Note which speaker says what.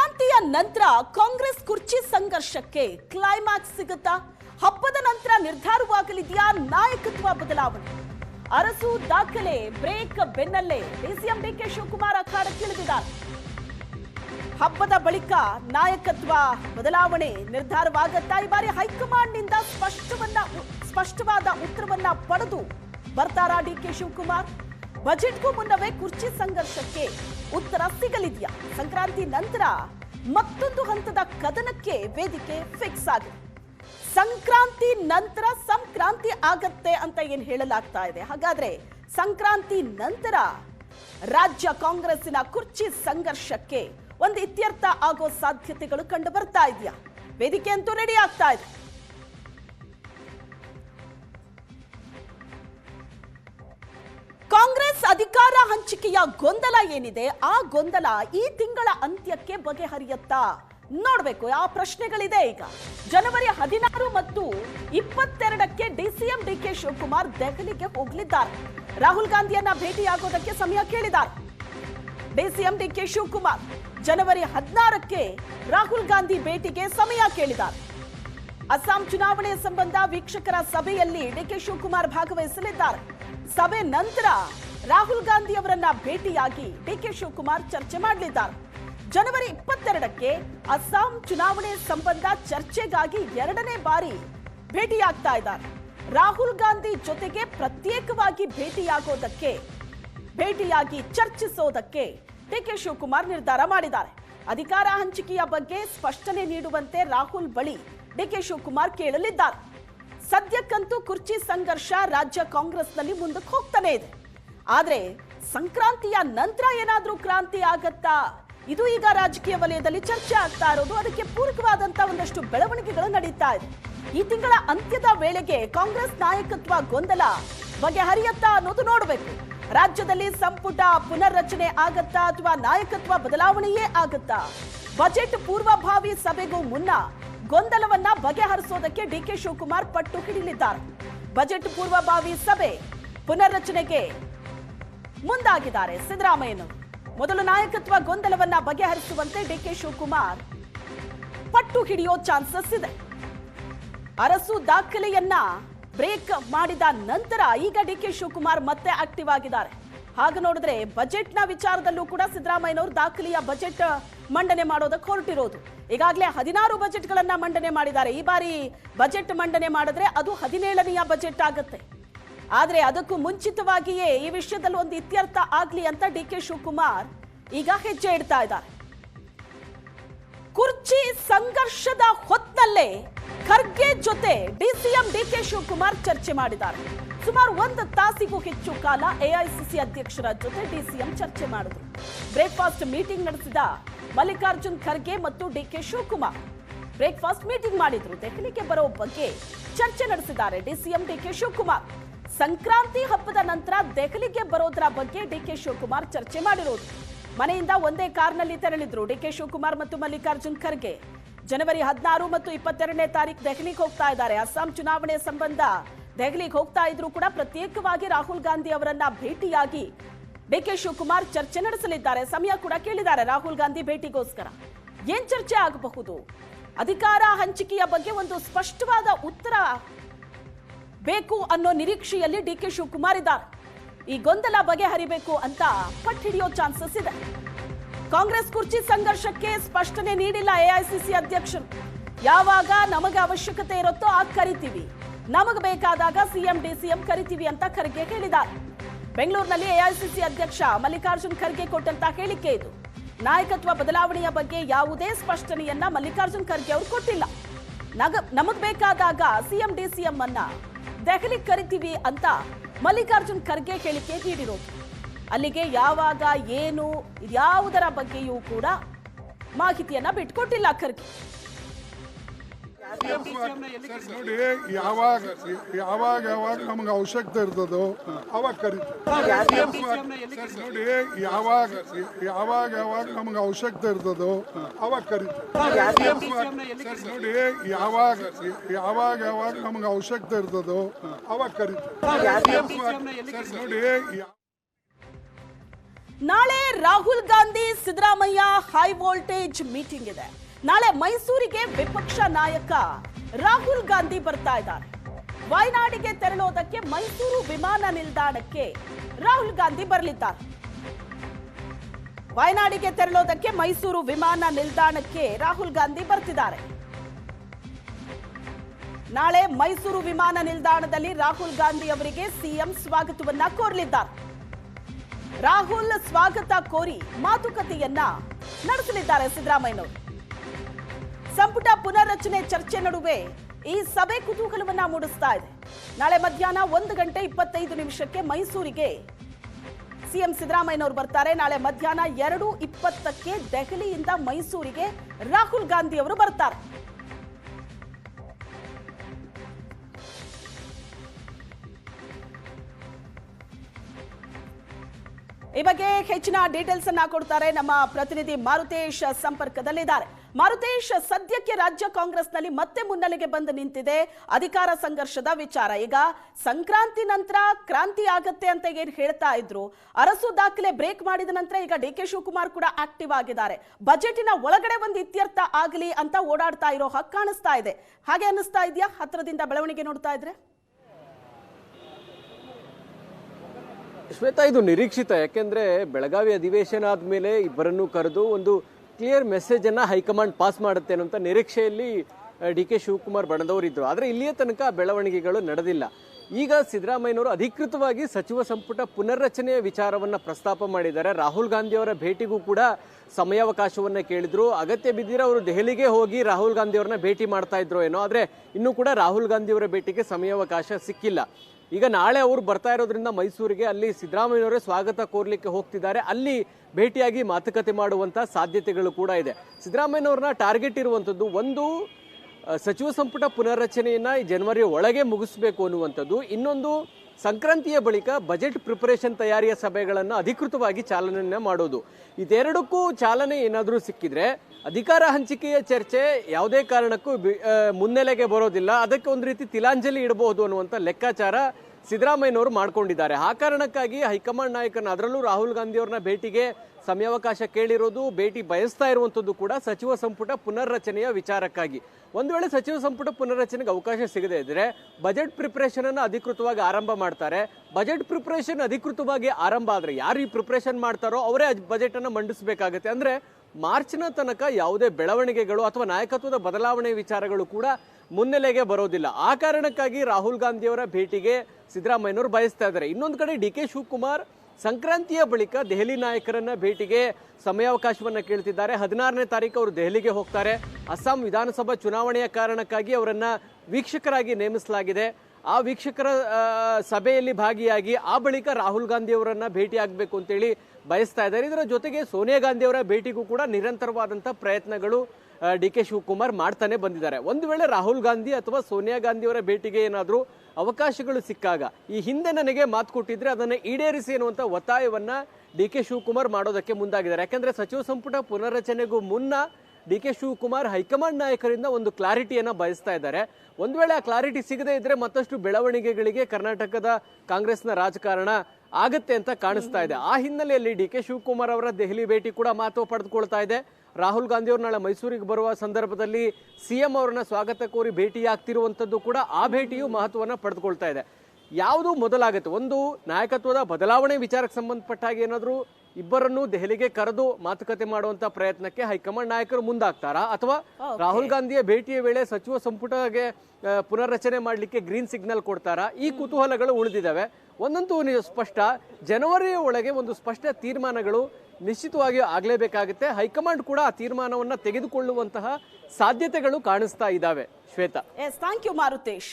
Speaker 1: ಸಂಕ್ರಾಂತಿಯ ನಂತರ ಕಾಂಗ್ರೆಸ್ ಕುರ್ಚಿ ಸಂಘರ್ಷಕ್ಕೆ ಕ್ಲೈಮ್ಯಾಕ್ಸ್ ಸಿಗುತ್ತಾ? ಹಬ್ಬದ ನಂತರ ನಿರ್ಧಾರವಾಗಲಿದೆಯಾ ನಾಯಕತ್ವ ಬದಲಾವಣೆ? ಅರಸು ದಾಖಲೆ ಬ್ರೇಕ್ ಬೆನ್ನಲ್ಲೇ ಡಿಸಿಎಂ ಡಿಕೆ ಶಿವಕುಮಾರ್ ಅಖಾಡಕ್ಕಿಳಿದಿದ್ದಾರೆ ಹಬ್ಬದ ಬಳಿಕ ನಾಯಕತ್ವ ಬದಲಾವಣೆ ನಿರ್ಧಾರವಾಗತ್ತಾ? ಈ ಬಾರಿ ಹೈಕಮಾಂಡ್ನಿಂದ ಸ್ಪಷ್ಟವನ್ನ, ಸ್ಪಷ್ಟವಾದ ಉತ್ತರವನ್ನ ಪಡೆದು ಬರ್ತಾರಾ ಡಿಕೆ ಶಿವಕುಮಾರ್? ಬಜೆಟ್ಗೂ ಮುನ್ನವೇ ಕುರ್ಚಿ ಸಂಘರ್ಷಕ್ಕೆ ಉತ್ತರ ಸಿಗಲಿದೆಯಾ? ಸಂಕ್ರಾಂತಿ ನಂತರ ಮತ್ತೊಂದು ಹಂತದ ಕದನಕ್ಕೆ ವೇದಿಕೆ ಫಿಕ್ಸ್ ಆಗಿದೆ. ಸಂಕ್ರಾಂತಿ ನಂತರ ಸಂಕ್ರಾಂತಿ ಆಗತ್ತೆ ಅಂತ ಏನ್ ಹೇಳಲಾಗ್ತಾ ಇದೆ? ಹಾಗಾದ್ರೆ ಸಂಕ್ರಾಂತಿ ನಂತರ ರಾಜ್ಯ ಕಾಂಗ್ರೆಸ್ಸಿನ ಕುರ್ಚಿ ಸಂಘರ್ಷಕ್ಕೆ ಒಂದು ಇತ್ಯರ್ಥ ಆಗೋ ಸಾಧ್ಯತೆಗಳು ಕಂಡು ಬರ್ತಾ ಇದೆಯಾ? ವೇದಿಕೆ ಅಂತೂ ರೆಡಿ ಆಗ್ತಾ ಇದೆ. ಕಾಂಗ್ರೆಸ್ ಅಧಿಕಾರ ಹಂಚಿಕೆಯ ಗೊಂದಲ ಏನಿದೆ? ಆ ಗೊಂದಲ ಈ ತಿಂಗಳ ಅಂತ್ಯಕ್ಕೆ ಬಗೆಹರಿಯುತ್ತಾ? ನೋಡಬೇಕು, ಆ ಪ್ರಶ್ನೆಗಳಿದೆ ಈಗ. ಜನವರಿ ಹದಿನಾರು ಮತ್ತು ಇಪ್ಪತ್ತೆರಡಕ್ಕೆ ಡಿಸಿಎಂ ಡಿಕೆ ಶಿವಕುಮಾರ್ ದೆಹಲಿಗೆ ಹೋಗಲಿದ್ದಾರೆ. ರಾಹುಲ್ ಗಾಂಧಿಯನ್ನ ಭೇಟಿಯಾಗೋದಕ್ಕೆ ಸಮಯ ಕೇಳಿದ್ದಾರೆ. ಡಿಸಿಎಂ ಡಿಕೆ ಶಿವಕುಮಾರ್ ಜನವರಿ ಹದಿನಾರಕ್ಕೆ ರಾಹುಲ್ ಗಾಂಧಿ ಭೇಟಿಗೆ ಸಮಯ ಕೇಳಿದ್ದಾರೆ. ಅಸ್ಸಾಂ ಚುನಾವಣೆ ಸಂಬಂಧ ವೀಕ್ಷಕರ ಸಭೆಯಲ್ಲಿ ಡಿ ಕೆ ಶಿವಕುಮಾರ್ ಭಾಗವಹಿಸಲಿದ್ದಾರೆ. ಸಭೆ ನಂತರ ರಾಹುಲ್ ಗಾಂಧಿ ಅವರನ್ನ ಭೇಟಿಯಾಗಿ ಡಿಕೆ ಶಿವಕುಮಾರ್ ಚರ್ಚೆ ಮಾಡಲಿದ್ದಾರೆ. ಜನವರಿ ಇಪ್ಪತ್ತೆರಡಕ್ಕೆ ಅಸ್ಸಾಂ ಚುನಾವಣೆ ಸಂಬಂಧ ಚರ್ಚೆಗಾಗಿ ಎರಡನೇ ಬಾರಿ ಭೇಟಿಯಾಗ್ತಾ ಇದ್ದಾರೆ. ರಾಹುಲ್ ಗಾಂಧಿ ಜೊತೆಗೆ ಪ್ರತ್ಯೇಕವಾಗಿ ಭೇಟಿಯಾಗೋದಕ್ಕೆ, ಭೇಟಿಯಾಗಿ ಚರ್ಚಿಸೋದಕ್ಕೆ ಡಿಕೆ ಶಿವಕುಮಾರ್ ನಿರ್ಧಾರ ಮಾಡಿದ್ದಾರೆ. ಅಧಿಕಾರ ಹಂಚಿಕೆಯ ಬಗ್ಗೆ ಸ್ಪಷ್ಟನೆ ನೀಡುವಂತೆ ರಾಹುಲ್ ಬಳಿ ಡಿಕೆ ಶಿವಕುಮಾರ್ ಕೇಳಲಿದ್ದಾರೆ. ಸದ್ಯಕ್ಕಂತೂ ಕುರ್ಚಿ ಸಂಘರ್ಷ ರಾಜ್ಯ ಕಾಂಗ್ರೆಸ್ನಲ್ಲಿ ಮುಂದಕ್ಕೆ ಹೋಗ್ತಾನೆ ಇದೆ. ಆದ್ರೆ ಸಂಕ್ರಾಂತಿಯ ನಂತರ ಏನಾದರೂ ಕ್ರಾಂತಿ ಆಗತ್ತಾ? ಇದು ಈಗ ರಾಜಕೀಯ ವಲಯದಲ್ಲಿ ಚರ್ಚೆ ಆಗ್ತಾ ಇರೋದು. ಅದಕ್ಕೆ ಪೂರಕವಾದಂತ ಒಂದಷ್ಟು ಬೆಳವಣಿಗೆಗಳು ನಡೀತಾ ಇದೆ. ಈ ತಿಂಗಳ ಅಂತ್ಯದ ವೇಳೆಗೆ ಕಾಂಗ್ರೆಸ್ ನಾಯಕತ್ವ ಗೊಂದಲ ಬಗೆಹರಿಯತ್ತಾ ಅನ್ನೋದು ನೋಡಬೇಕು. ರಾಜ್ಯದಲ್ಲಿ ಸಂಪುಟ ಪುನರ್ರಚನೆ ಆಗತ್ತಾ ಅಥವಾ ನಾಯಕತ್ವ ಬದಲಾವಣೆಯೇ ಆಗತ್ತಾ? ಬಜೆಟ್ ಪೂರ್ವಭಾವಿ ಸಭೆಗೂ ಮುನ್ನ ಗೊಂದಲವನ್ನ ಬಗೆಹರಿಸೋದಕ್ಕೆ ಡಿ ಕೆ ಶಿವಕುಮಾರ್ ಪಟ್ಟು ಹಿಡಿಲಿದ್ದಾರೆ. ಬಜೆಟ್ ಪೂರ್ವಭಾವಿ ಸಭೆ ಪುನರ್ರಚನೆಗೆ ಮುಂದಾಗಿದ್ದಾರೆ. ಸಿದ್ದರಾಮಯ್ಯನವರು ಮೊದಲು ನಾಯಕತ್ವ ಗೊಂದಲವನ್ನ ಬಗೆಹರಿಸುವಂತೆ ಡಿಕೆ ಶಿವಕುಮಾರ್ ಪಟ್ಟು ಹಿಡಿಯೋ ಚಾನ್ಸಸ್ ಇದೆ. ಅರಸು ದಾಖಲೆಯನ್ನ ಬ್ರೇಕ್ ಮಾಡಿದ ನಂತರ ಈಗ ಡಿಕೆ ಶಿವಕುಮಾರ್ ಮತ್ತೆ ಆಕ್ಟಿವ್ ಆಗಿದ್ದಾರೆ. ಹಾಗೆ ನೋಡಿದ್ರೆ ಬಜೆಟ್ನ ವಿಚಾರದಲ್ಲೂ ಕೂಡ ಸಿದ್ದರಾಮಯ್ಯನವರು ದಾಖಲೆಯ ಬಜೆಟ್ ಮಂಡನೆ ಮಾಡೋದಕ್ಕೆ ಹೊರಟಿರೋದು. ಈಗಾಗಲೇ ಹದಿನಾರು ಬಜೆಟ್ಗಳನ್ನ ಮಂಡನೆ ಮಾಡಿದ್ದಾರೆ. ಈ ಬಾರಿ ಬಜೆಟ್ ಮಂಡನೆ ಮಾಡಿದ್ರೆ ಅದು ಹದಿನೇಳನೆಯ ಬಜೆಟ್ ಆಗುತ್ತೆ. ಆದ್ರೆ ಅದಕ್ಕೂ ಮುಂಚಿತವಾಗಿಯೇ ಈ ವಿಷಯದಲ್ಲಿ ಒಂದು ಇತ್ಯರ್ಥ ಆಗಲಿ ಅಂತ ಡಿ ಕೆ ಶಿವಕುಮಾರ್ ಈಗ ಹೆಜ್ಜೆ ಇಡ್ತಾ ಇದ್ದಾರೆ. ಕುರ್ಚಿ ಸಂಘರ್ಷದ ಹೊತ್ತಲ್ಲೇ ಖರ್ಗೆ ಜೊತೆ ಡಿಸಿಎಂ ಡಿಕೆ ಶಿವಕುಮಾರ್ ಚರ್ಚೆ ಮಾಡಿದ್ದಾರೆ. ಸುಮಾರು ಒಂದು ತಾಸಿಗೂ ಹೆಚ್ಚು ಕಾಲ ಎಐಸಿಸಿ ಅಧ್ಯಕ್ಷರ ಜೊತೆ ಡಿಸಿಎಂ ಚರ್ಚೆ ಮಾಡಿದ್ರು. ಬ್ರೇಕ್ಫಾಸ್ಟ್ ಮೀಟಿಂಗ್ ನಡೆಸಿದ ಮಲ್ಲಿಕಾರ್ಜುನ್ ಖರ್ಗೆ ಮತ್ತು ಡಿಕೆ ಶಿವಕುಮಾರ್. ಬ್ರೇಕ್ಫಾಸ್ಟ್ ಮೀಟಿಂಗ್ ಮಾಡಿದ್ರು. ದೆಹಲಿಗೆ ಬರೋ ಬಗ್ಗೆ ಚರ್ಚೆ ನಡೆಸಿದ್ದಾರೆ ಡಿಸಿಎಂ ಡಿಕೆ ಶಿವಕುಮಾರ್. ಸಂಕ್ರಾಂತಿ ಹಬ್ಬದ ನಂತರ ದೆಹಲಿಗೆ ಬರೋದರ ಬಗ್ಗೆ ಡಿ ಕೆ ಶಿವಕುಮಾರ್ ಚರ್ಚೆ ಮಾಡಿರೋದು. ಮನೆಯಿಂದ ಒಂದೇ ಕಾರ್ನಲ್ಲಿ ತೆರಳಿದ್ರು ಡಿಕೆ ಶಿವಕುಮಾರ್ ಮತ್ತು ಮಲ್ಲಿಕಾರ್ಜುನ್ ಖರ್ಗೆ. ಜನವರಿ ಹದಿನಾರು ಮತ್ತು ಇಪ್ಪತ್ತೆರಡನೇ ತಾರೀಕು ದೆಹಲಿಗೆ ಹೋಗ್ತಾ ಇದ್ದಾರೆ. ಅಸ್ಸಾಂ ಚುನಾವಣೆ ಸಂಬಂಧ ದೆಹಲಿಗೆ ಹೋಗ್ತಾ ಇದ್ರು ಕೂಡ ಪ್ರತ್ಯೇಕವಾಗಿ ರಾಹುಲ್ ಗಾಂಧಿ ಅವರನ್ನ ಭೇಟಿಯಾಗಿ ಡಿ ಕೆ ಶಿವಕುಮಾರ್ ಚರ್ಚೆ ನಡೆಸಲಿದ್ದಾರೆ. ಸಮಯ ಕೂಡ ಕೇಳಿದ್ದಾರೆ. ರಾಹುಲ್ ಗಾಂಧಿ ಭೇಟಿಗೋಸ್ಕರ. ಏನ್ ಚರ್ಚೆ ಆಗಬಹುದು? ಅಧಿಕಾರ ಹಂಚಿಕೆಯ ಬಗ್ಗೆ ಒಂದು ಸ್ಪಷ್ಟವಾದ ಉತ್ತರ ಬೇಕು ಅನ್ನೋ ನಿರೀಕ್ಷೆಯಲ್ಲಿ ಡಿ ಕೆ ಶಿವಕುಮಾರ್ ಇದ್ದಾರೆ. ಈ ಗೊಂದಲ ಬಗೆಹರಿಬೇಕು ಅಂತ ಪಟ್ಟಿಡಿಯೋ ಚಾನ್ಸಸ್ ಇದೆ. ಕಾಂಗ್ರೆಸ್ ಕುರ್ಚಿ ಸಂಘರ್ಷಕ್ಕೆ ಸ್ಪಷ್ಟನೆ ನೀಡಿಲ್ಲ ಎಐಸಿಸಿ ಅಧ್ಯಕ್ಷರು. ಯಾವಾಗ ನಮಗೆ ಅವಶ್ಯಕತೆ ಇರುತ್ತೋ ಆಗ ಕರಿತೀವಿ. ನಮಗೆ ಬೇಕಾದಾಗ ಸಿಎಂ ಡಿಸಿಎಂ ಕರಿತೀವಿ ಅಂತ ಖರ್ಗೆ ಹೇಳಿದ್ದಾರೆ. ಬೆಂಗಳೂರಿನಲ್ಲಿ ಎಐಸಿಸಿ ಅಧ್ಯಕ್ಷ ಮಲ್ಲಿಕಾರ್ಜುನ್ ಖರ್ಗೆ ಕೊಟ್ಟಂತ ಹೇಳಿಕೆ ಇದು. ನಾಯಕತ್ವ ಬದಲಾವಣೆಯ ಬಗ್ಗೆ ಯಾವುದೇ ಸ್ಪಷ್ಟನೆಯನ್ನ ಮಲ್ಲಿಕಾರ್ಜುನ್ ಖರ್ಗೆ ಅವರು ಕೊಟ್ಟಿಲ್ಲ. ನಮಗ್ ಬೇಕಾದಾಗ ಸಿಎಂ ಡಿಸಿಎಂ ಅನ್ನ ದೆಹಲಿ ಕರಿತೀವಿ ಅಂತ ಮಲ್ಲಿಕಾರ್ಜುನ್ ಖರ್ಗೆ ಹೇಳಿಕೆ ನೀಡಿರೋದು. ಅಲ್ಲಿಗೆ ಯಾವಾಗ, ಏನು ಯಾವುದರ ಬಗ್ಗೆಯೂ ಕೂಡ ಮಾಹಿತಿಯನ್ನ ಬಿಟ್ಕೊಟ್ಟಿಲ್ಲ ಖರ್ಗೆ.
Speaker 2: ನೋಡಿ ಯಾವಾಗ ಯಾವಾಗ ಯಾವಾಗ ನಮ್ಗೆ ಅವಶ್ಯಕತೆ ಇರ್ತದೋ ಅವಾಗ ಕರಿತೀವಿ. ಸರ್ ನೋಡಿ ಯಾವಾಗ ಯಾವಾಗ ಯಾವಾಗ ನಮ್ಗೆ ಅವಶ್ಯಕತೆ ಇರ್ತದೋ ಅವಾಗ ಕರಿತೀವಿ. ಸರ್ ನೋಡಿ ಯಾವಾಗ ಯಾವಾಗ ಯಾವಾಗ ನಮ್ಗೆ ಅವಶ್ಯಕತೆ ಇರ್ತದೋ ಅವಾಗ ಕರಿತೀವಿ. ಸರ್ ನೋಡಿ
Speaker 1: ನಾಳೆ Rahul Gandhi Siddaramaiah high voltage meeting ಇದೆ. ನಾಳೆ ಮೈಸೂರಿಗೆ ವಿಪಕ್ಷ ನಾಯಕ ರಾಹುಲ್ ಗಾಂಧಿ ಬರ್ತಾ ಇದ್ದಾರೆ. ವಯನಾಡಿಗೆ ತೆರಳೋದಕ್ಕೆ ಮೈಸೂರು ವಿಮಾನ ನಿಲ್ದಾಣಕ್ಕೆ ರಾಹುಲ್ ಗಾಂಧಿ ಬರಲಿದ್ದಾರೆ. ವಯನಾಡಿಗೆ ತೆರಳೋದಕ್ಕೆ ಮೈಸೂರು ವಿಮಾನ ನಿಲ್ದಾಣಕ್ಕೆ ರಾಹುಲ್ ಗಾಂಧಿ ಬರ್ತಿದ್ದಾರೆ. ನಾಳೆ ಮೈಸೂರು ವಿಮಾನ ನಿಲ್ದಾಣದಲ್ಲಿ ರಾಹುಲ್ ಗಾಂಧಿ ಅವರಿಗೆ ಸಿಎಂ ಸ್ವಾಗತವನ್ನ ಕೋರಲಿದ್ದಾರೆ. ರಾಹುಲ್ ಸ್ವಾಗತ ಕೋರಿ ಮಾತುಕತೆಯನ್ನ ನಡೆಸಲಿದ್ದಾರೆ ಸಿದ್ದರಾಮಯ್ಯನವರು. ಸಂಪುಟ ಪುನರ್ರಚನೆ ಚರ್ಚೆ ನಡುವೆ ಈ ಸಭೆ ಕುತೂಹಲವನ್ನ ಮೂಡಿಸ್ತಾ ಇದೆ. ನಾಳೆ ಮಧ್ಯಾಹ್ನ ಒಂದು ಗಂಟೆ ಇಪ್ಪತ್ತೈದು ನಿಮಿಷಕ್ಕೆ ಮೈಸೂರಿಗೆ ಸಿಎಂ ಸಿದ್ದರಾಮಯ್ಯನವರು ಬರ್ತಾರೆ. ನಾಳೆ ಮಧ್ಯಾಹ್ನ ಎರಡು ಇಪ್ಪತ್ತಕ್ಕೆ ದೆಹಲಿಯಿಂದ ಮೈಸೂರಿಗೆ ರಾಹುಲ್ ಗಾಂಧಿ ಅವರು ಬರ್ತಾರೆ. ಈ ಬಗ್ಗೆ ಹೆಚ್ಚಿನ ಡೀಟೇಲ್ಸ್ ಅನ್ನ ಕೊಡ್ತಾರೆ ನಮ್ಮ ಪ್ರತಿನಿಧಿ ಮಾರುತೇಶ್ ಸಂಪರ್ಕದಲ್ಲಿದ್ದಾರೆ. ಮಾರುತೇಶ್ ಸದ್ಯಕ್ಕೆ ರಾಜ್ಯ ಕಾಂಗ್ರೆಸ್ನಲ್ಲಿ ಮತ್ತೆ ಮುನ್ನೆಲೆಗೆ ಬಂದು ನಿಂತಿದೆ. ಅಧಿಕಾರ ಸಂಘರ್ಷದ ವಿಚಾರ. ಈಗ ಸಂಕ್ರಾಂತಿ ನಂತರ ಕ್ರಾಂತಿ ಆಗತ್ತೆ ಅಂತ ಏನು ಹೇಳ್ತಾ ಇದ್ರು. ಅರಸು ದಾಖಲೆ ಬ್ರೇಕ್ ಮಾಡಿದ ನಂತರ ಈಗ ಡಿ ಕೆ ಶಿವಕುಮಾರ್ ಕೂಡ ಆಕ್ಟಿವ್ ಆಗಿದ್ದಾರೆ. ಬಜೆಟಿನ ಒಳಗಡೆ ಒಂದು ಇತ್ಯರ್ಥ ಆಗಲಿ ಅಂತ ಓಡಾಡ್ತಾ ಇರೋ ಹಕ್ಕು ಕಾಣಿಸ್ತಾ ಇದೆ. ಹಾಗೆ ಅನ್ನಿಸ್ತಾ ಇದೆಯಾ? ಹತ್ರದಿಂದ ಬೆಳವಣಿಗೆ ನೋಡ್ತಾ ಇದ್ರೆ?
Speaker 3: ಶ್ವೇತಾ, ಇದು ನಿರೀಕ್ಷಿತ. ಯಾಕೆಂದ್ರೆ ಬೆಳಗಾವಿ ಅಧಿವೇಶನ ಆದ್ಮೇಲೆ ಇಬ್ಬರನ್ನು ಕರೆದು ಒಂದು ಕ್ಲಿಯರ್ ಮೆಸೇಜ್ ಅನ್ನ ಹೈಕಮಾಂಡ್ ಪಾಸ್ ಮಾಡುತ್ತೆ ಅನ್ನೋಂಥ ನಿರೀಕ್ಷೆಯಲ್ಲಿ ಡಿ ಕೆ ಶಿವಕುಮಾರ್ ಬಣದವರಿದ್ರು ಆದ್ರೆ ಇಲ್ಲಿಯ ತನಕ ಬೆಳವಣಿಗೆಗಳು ನಡೆದಿಲ್ಲ. ಈಗ ಸಿದ್ದರಾಮಯ್ಯನವರು ಅಧಿಕೃತವಾಗಿ ಸಚಿವ ಸಂಪುಟ ಪುನರ್ರಚನೆಯ ವಿಚಾರವನ್ನ ಪ್ರಸ್ತಾಪ ಮಾಡಿದ್ದಾರೆ. ರಾಹುಲ್ ಗಾಂಧಿ ಅವರ ಭೇಟಿಗೂ ಕೂಡ ಸಮಯಾವಕಾಶವನ್ನ ಕೇಳಿದ್ರು. ಅಗತ್ಯ ಬಿದ್ದಿರೋ ಅವರು ದೆಹಲಿಗೆ ಹೋಗಿ ರಾಹುಲ್ ಗಾಂಧಿ ಅವರನ್ನ ಭೇಟಿ ಮಾಡ್ತಾ ಇದ್ರು ಏನೋ. ಆದ್ರೆ ಇನ್ನೂ ಕೂಡ ರಾಹುಲ್ ಗಾಂಧಿ ಅವರ ಭೇಟಿಗೆ ಸಮಯಾವಕಾಶ ಸಿಕ್ಕಿಲ್ಲ. ಈಗ ನಾಳೆ ಅವರು ಬರ್ತಾ ಇರೋದ್ರಿಂದ ಮೈಸೂರಿಗೆ ಅಲ್ಲಿ ಸಿದ್ದರಾಮಯ್ಯನವರೇ ಸ್ವಾಗತ ಕೋರ್ಲಿಕ್ಕೆ ಹೋಗ್ತಿದ್ದಾರೆ. ಅಲ್ಲಿ ಭೇಟಿಯಾಗಿ ಮಾತುಕತೆ ಮಾಡುವಂಥ ಸಾಧ್ಯತೆಗಳು ಕೂಡ ಇದೆ. ಸಿದ್ದರಾಮಯ್ಯನವ್ರನ್ನ ಟಾರ್ಗೆಟ್ ಇರುವಂಥದ್ದು ಒಂದು ಸಚಿವ ಸಂಪುಟ ಪುನರ್ರಚನೆಯನ್ನು ಜನವರಿ ಒಳಗೆ ಮುಗಿಸಬೇಕು ಅನ್ನುವಂಥದ್ದು. ಇನ್ನೊಂದು, ಸಂಕ್ರಾಂತಿಯ ಬಳಿಕ ಬಜೆಟ್ ಪ್ರಿಪರೇಷನ್ ತಯಾರಿಯ ಸಭೆಗಳನ್ನು ಅಧಿಕೃತವಾಗಿ ಚಾಲನೆಯನ್ನ ಮಾಡೋದು. ಇದೆರಡಕ್ಕೂ ಚಾಲನೆ ಏನಾದರೂ ಸಿಕ್ಕಿದ್ರೆ ಅಧಿಕಾರ ಹಂಚಿಕೆಯ ಚರ್ಚೆ ಯಾವುದೇ ಕಾರಣಕ್ಕೂ ಮುನ್ನೆಲೆಗೆ ಬರೋದಿಲ್ಲ. ಅದಕ್ಕೆ ಒಂದು ರೀತಿ ತಿಲಾಂಜಲಿ ಇಡಬಹುದು ಅನ್ನುವಂಥ ಲೆಕ್ಕಾಚಾರ ಸಿದ್ದರಾಮಯ್ಯನವರು ಮಾಡ್ಕೊಂಡಿದ್ದಾರೆ. ಆ ಕಾರಣಕ್ಕಾಗಿ ಹೈಕಮಾಂಡ್ ನಾಯಕನ, ಅದರಲ್ಲೂ ರಾಹುಲ್ ಗಾಂಧಿ ಅವ್ರನ್ನ ಭೇಟಿಗೆ ಸಮಯಾವಕಾಶ ಕೇಳಿರೋದು, ಭೇಟಿ ಬಯಸ್ತಾ ಇರುವಂಥದ್ದು ಕೂಡ ಸಚಿವ ಸಂಪುಟ ಪುನರ್ರಚನೆಯ ವಿಚಾರಕ್ಕಾಗಿ. ಒಂದು ವೇಳೆ ಸಚಿವ ಸಂಪುಟ ಪುನರ್ರಚನೆಗೆ ಅವಕಾಶ ಸಿಗದೇ ಇದ್ರೆ ಬಜೆಟ್ ಪ್ರಿಪರೇಷನ್ ಅನ್ನು ಅಧಿಕೃತವಾಗಿ ಆರಂಭ ಮಾಡ್ತಾರೆ. ಬಜೆಟ್ ಪ್ರಿಪರೇಷನ್ ಅಧಿಕೃತವಾಗಿ ಆರಂಭ ಆದರೆ ಯಾರು ಈ ಪ್ರಿಪರೇಷನ್ ಮಾಡ್ತಾರೋ ಅವರೇ ಬಜೆಟ್ ಅನ್ನು ಮಂಡಿಸಬೇಕಾಗತ್ತೆ. ಅಂದ್ರೆ ಮಾರ್ಚ್ನ ತನಕ ಯಾವುದೇ ಬೆಳವಣಿಗೆಗಳು ಅಥವಾ ನಾಯಕತ್ವದ ಬದಲಾವಣೆ ವಿಚಾರಗಳು ಕೂಡ ಮುನ್ನೆಲೆಗೆ ಬರೋದಿಲ್ಲ. ಆ ಕಾರಣಕ್ಕಾಗಿ ರಾಹುಲ್ ಗಾಂಧಿಯವರ ಭೇಟಿಗೆ ಸಿದ್ದರಾಮಯ್ಯನವರು ಬಯಸ್ತಾ ಇದ್ದಾರೆ. ಇನ್ನೊಂದು ಕಡೆ ಡಿ ಕೆ ಶಿವಕುಮಾರ್ ಸಂಕ್ರಾಂತಿಯ ಬಳಿಕ ದೆಹಲಿ ನಾಯಕರನ್ನ ಭೇಟಿಗೆ ಸಮಯಾವಕಾಶವನ್ನು ಕೇಳ್ತಿದ್ದಾರೆ. ಹದಿನಾರನೇ ತಾರೀಕು ಅವರು ದೆಹಲಿಗೆ ಹೋಗ್ತಾರೆ. ಅಸ್ಸಾಂ ವಿಧಾನಸಭಾ ಚುನಾವಣೆಯ ಕಾರಣಕ್ಕಾಗಿ ಅವರನ್ನು ವೀಕ್ಷಕರಾಗಿ ನೇಮಿಸಲಾಗಿದೆ. ಆ ವೀಕ್ಷಕರ ಸಭೆಯಲ್ಲಿ ಭಾಗಿಯಾಗಿ ಆ ಬಳಿಕ ರಾಹುಲ್ ಗಾಂಧಿ ಅವರನ್ನ ಭೇಟಿ ಆಗಬೇಕು ಅಂತೇಳಿ ಬಯಸ್ತಾ ಇದ್ದಾರೆ. ಇದರ ಜೊತೆಗೆ ಸೋನಿಯಾ ಗಾಂಧಿ ಅವರ ಭೇಟಿಗೂ ಕೂಡ ನಿರಂತರವಾದಂಥ ಪ್ರಯತ್ನಗಳು ಡಿ ಕೆ ಶಿವಕುಮಾರ್ ಮಾಡ್ತಾನೆ ಬಂದಿದ್ದಾರೆ. ಒಂದು ವೇಳೆ ರಾಹುಲ್ ಗಾಂಧಿ ಅಥವಾ ಸೋನಿಯಾ ಗಾಂಧಿ ಅವರ ಭೇಟಿಗೆ ಏನಾದರೂ ಅವಕಾಶಗಳು ಸಿಕ್ಕಾಗ, ಈ ಹಿಂದೆ ನನಗೆ ಮಾತು ಕೊಟ್ಟಿದ್ರೆ ಅದನ್ನು ಈಡೇರಿಸಿ ಎನ್ನುವಂಥ ಒತ್ತಾಯವನ್ನು ಡಿ ಕೆ ಶಿವಕುಮಾರ್ ಮಾಡೋದಕ್ಕೆ ಮುಂದಾಗಿದ್ದಾರೆ. ಯಾಕೆಂದರೆ ಸಚಿವ ಸಂಪುಟ ಪುನರ್ರಚನೆಗೂ ಮುನ್ನ ಡಿ ಕೆ ಶಿವಕುಮಾರ್ ಹೈಕಮಾಂಡ್ ನಾಯಕರಿಂದ ಒಂದು ಕ್ಲಾರಿಟಿಯನ್ನು ಬಯಸ್ತಾ ಇದ್ದಾರೆ. ಒಂದು ವೇಳೆ ಆ ಕ್ಲಾರಿಟಿ ಸಿಗದೇ ಇದ್ದರೆ ಮತ್ತಷ್ಟು ಬೆಳವಣಿಗೆಗಳಿಗೆ ಕರ್ನಾಟಕದ ಕಾಂಗ್ರೆಸ್ನ ರಾಜಕಾರಣ ಆಗತ್ತೆ ಅಂತ ಕಾಣಿಸ್ತಾ ಇದೆ. ಆ ಹಿನ್ನೆಲೆಯಲ್ಲಿ ಡಿ ಕೆ ಶಿವಕುಮಾರ್ ಅವರ ದೆಹಲಿ ಭೇಟಿ ಕೂಡ ಮಹತ್ವ ಪಡೆದುಕೊಳ್ತಾ ಇದೆ. ರಾಹುಲ್ ಗಾಂಧಿ ಅವರು ನಾಳೆ ಮೈಸೂರಿಗೆ ಬರುವ ಸಂದರ್ಭದಲ್ಲಿ ಸಿಎಂ ಅವರನ್ನ ಸ್ವಾಗತ ಕೋರಿ ಭೇಟಿ ಆಗ್ತಿರುವಂತದ್ದು ಕೂಡ ಆ ಭೇಟಿಯು ಮಹತ್ವವನ್ನು ಪಡೆದುಕೊಳ್ತಾ ಇದೆ. ಯಾವುದು ಮೊದಲಾಗುತ್ತೆ? ಒಂದು ನಾಯಕತ್ವದ ಬದಲಾವಣೆ ವಿಚಾರಕ್ಕೆ ಸಂಬಂಧಪಟ್ಟ ಏನಾದರೂ ಇಬ್ಬರನ್ನು ದೆಹಲಿಗೆ ಕರೆದು ಮಾತುಕತೆ ಮಾಡುವಂತ ಪ್ರಯತ್ನಕ್ಕೆ ಹೈಕಮಾಂಡ್ ನಾಯಕರು ಮುಂದಾಗ್ತಾರಾ? ಅಥವಾ ರಾಹುಲ್ ಗಾಂಧಿಯ ಭೇಟಿಯ ವೇಳೆ ಸಚಿವ ಸಂಪುಟಗೆ ಪುನರ್ರಚನೆ ಮಾಡಲಿಕ್ಕೆ ಗ್ರೀನ್ ಸಿಗ್ನಲ್ ಕೊಡ್ತಾರಾ? ಈ ಕುತೂಹಲಗಳು ಉಳಿದಿದ್ದಾವೆ. ಒಂದಂತೂ ಸ್ಪಷ್ಟ. ಜನವರಿಯ ಒಳಗೆ ಒಂದು ಸ್ಪಷ್ಟ ತೀರ್ಮಾನಗಳು ನಿಶ್ಚಿತವಾಗಿ ಆಗಲೇಬೇಕಾಗುತ್ತೆ. ಹೈಕಮಾಂಡ್ ಕೂಡ ಆ ತೀರ್ಮಾನವನ್ನು ತೆಗೆದುಕೊಳ್ಳುವಂತಹ ಸಾಧ್ಯತೆಗಳು ಕಾಣಿಸ್ತಾ ಇದ್ದಾವೆ. Shweta.
Speaker 1: Yes thank you Maruthesh.